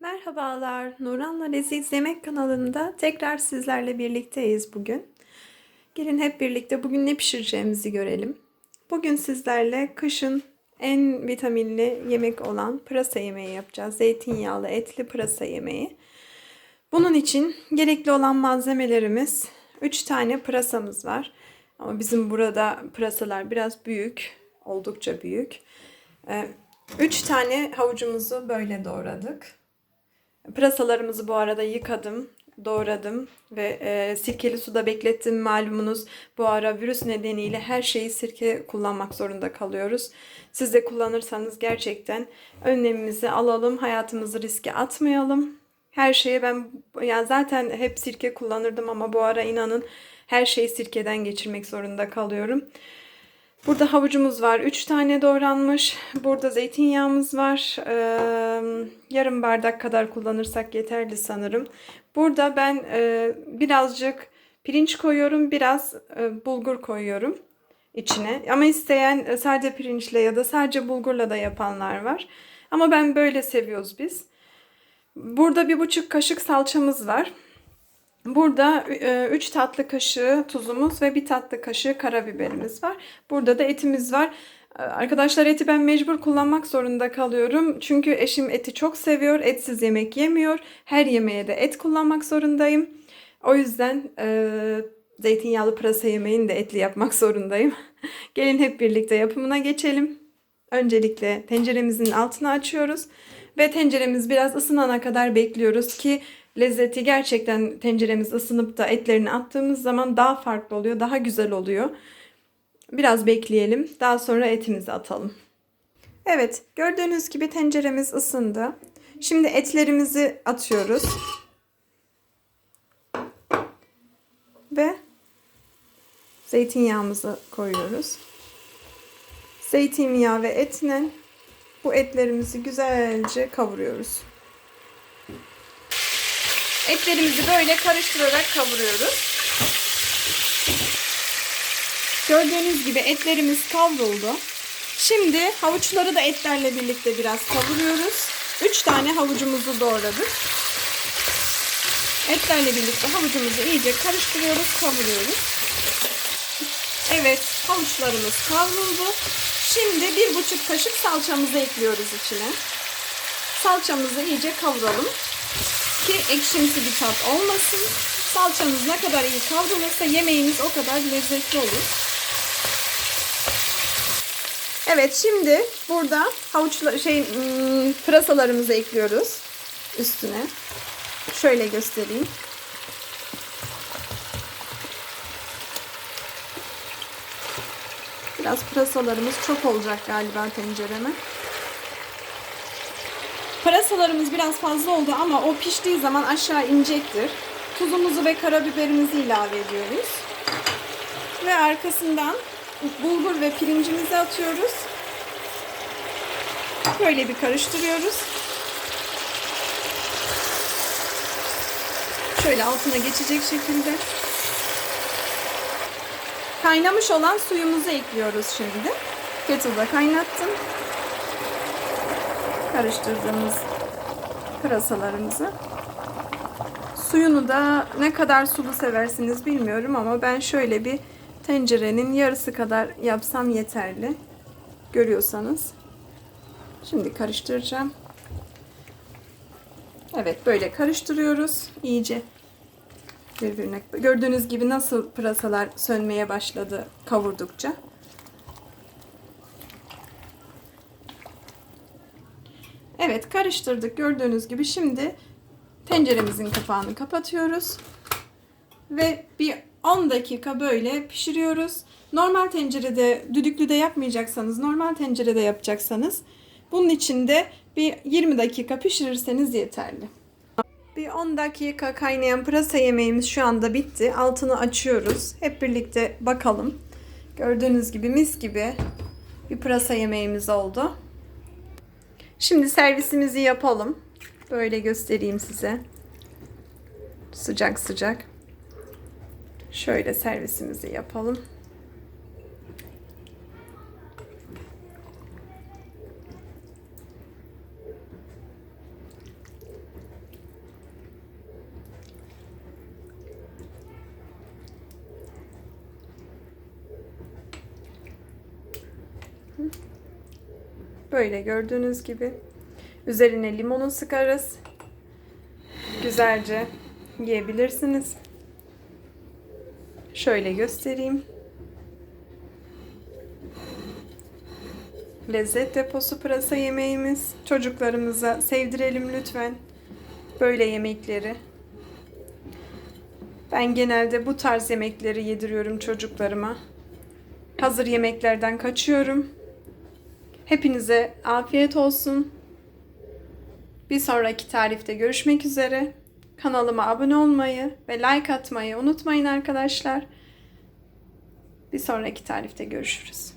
Merhabalar, Nuran'la Leziz Yemek kanalında tekrar sizlerle birlikteyiz bugün. Gelin hep birlikte bugün ne pişireceğimizi görelim. Bugün sizlerle kışın en vitaminli yemek olan pırasa yemeği yapacağız. Zeytinyağlı etli pırasa yemeği. Bunun için gerekli olan malzemelerimiz 3 tane pırasamız var. Ama bizim burada pırasalar biraz büyük, oldukça büyük. 3 tane havucumuzu böyle doğradık. Pırasalarımızı bu arada yıkadım, doğradım ve e, sirkeli suda beklettim. Malumunuz bu ara virüs nedeniyle her şeyi sirke kullanmak zorunda kalıyoruz. Siz de kullanırsanız gerçekten önlemimizi alalım, hayatımızı riske atmayalım. Her şeye ben yani zaten hep sirke kullanırdım ama bu ara inanın her şeyi sirkeden geçirmek zorunda kalıyorum. Burada havucumuz var. 3 tane doğranmış. Burada zeytinyağımız var. Ee, yarım bardak kadar kullanırsak yeterli sanırım. Burada ben e, birazcık pirinç koyuyorum. Biraz e, bulgur koyuyorum içine. Ama isteyen e, sadece pirinçle ya da sadece bulgurla da yapanlar var. Ama ben böyle seviyoruz biz. Burada bir buçuk kaşık salçamız var. Burada 3 tatlı kaşığı tuzumuz ve 1 tatlı kaşığı karabiberimiz var. Burada da etimiz var. E, Arkadaşlar eti ben mecbur kullanmak zorunda kalıyorum. Çünkü eşim eti çok seviyor. Etsiz yemek yemiyor. Her yemeğe de et kullanmak zorundayım. O yüzden e, zeytinyağlı pırasa yemeğini de etli yapmak zorundayım. Gelin hep birlikte yapımına geçelim. Öncelikle tenceremizin altını açıyoruz. Ve tenceremiz biraz ısınana kadar bekliyoruz ki lezzeti gerçekten tenceremiz ısınıp da etlerini attığımız zaman daha farklı oluyor, daha güzel oluyor. Biraz bekleyelim. Daha sonra etimizi atalım. Evet, gördüğünüz gibi tenceremiz ısındı. Şimdi etlerimizi atıyoruz. Ve zeytinyağımızı koyuyoruz. Zeytinyağı ve etle bu etlerimizi güzelce kavuruyoruz. Etlerimizi böyle karıştırarak kavuruyoruz. Gördüğünüz gibi etlerimiz kavruldu. Şimdi havuçları da etlerle birlikte biraz kavuruyoruz. 3 tane havucumuzu doğradık. Etlerle birlikte havucumuzu iyice karıştırıyoruz, kavuruyoruz. Evet, havuçlarımız kavruldu. Şimdi bir buçuk kaşık salçamızı ekliyoruz içine. Salçamızı iyice kavuralım ki ekşimsi bir tat olmasın. Salçamız ne kadar iyi kavrulursa yemeğimiz o kadar lezzetli olur. Evet şimdi burada havuçla şey ım, pırasalarımızı ekliyoruz üstüne. Şöyle göstereyim. Biraz pırasalarımız çok olacak galiba tencereme. Pırasalarımız biraz fazla oldu ama o piştiği zaman aşağı inecektir. Tuzumuzu ve karabiberimizi ilave ediyoruz. Ve arkasından bulgur ve pirincimizi atıyoruz. Böyle bir karıştırıyoruz. Şöyle altına geçecek şekilde. Kaynamış olan suyumuzu ekliyoruz şimdi. Kettle'da kaynattım karıştırdığımız pırasalarımızı. Suyunu da ne kadar sulu seversiniz bilmiyorum ama ben şöyle bir tencerenin yarısı kadar yapsam yeterli. Görüyorsanız. Şimdi karıştıracağım. Evet böyle karıştırıyoruz iyice birbirine. Gördüğünüz gibi nasıl pırasalar sönmeye başladı kavurdukça. Evet karıştırdık gördüğünüz gibi. Şimdi tenceremizin kapağını kapatıyoruz. Ve bir 10 dakika böyle pişiriyoruz. Normal tencerede, düdüklüde yapmayacaksanız, normal tencerede yapacaksanız bunun içinde bir 20 dakika pişirirseniz yeterli. Bir 10 dakika kaynayan pırasa yemeğimiz şu anda bitti. Altını açıyoruz. Hep birlikte bakalım. Gördüğünüz gibi mis gibi bir pırasa yemeğimiz oldu. Şimdi servisimizi yapalım. Böyle göstereyim size. Sıcak sıcak. Şöyle servisimizi yapalım. Böyle gördüğünüz gibi. Üzerine limonu sıkarız. Güzelce yiyebilirsiniz. Şöyle göstereyim. Lezzet deposu pırasa yemeğimiz. Çocuklarımıza sevdirelim lütfen. Böyle yemekleri. Ben genelde bu tarz yemekleri yediriyorum çocuklarıma. Hazır yemeklerden kaçıyorum. Hepinize afiyet olsun. Bir sonraki tarifte görüşmek üzere. Kanalıma abone olmayı ve like atmayı unutmayın arkadaşlar. Bir sonraki tarifte görüşürüz.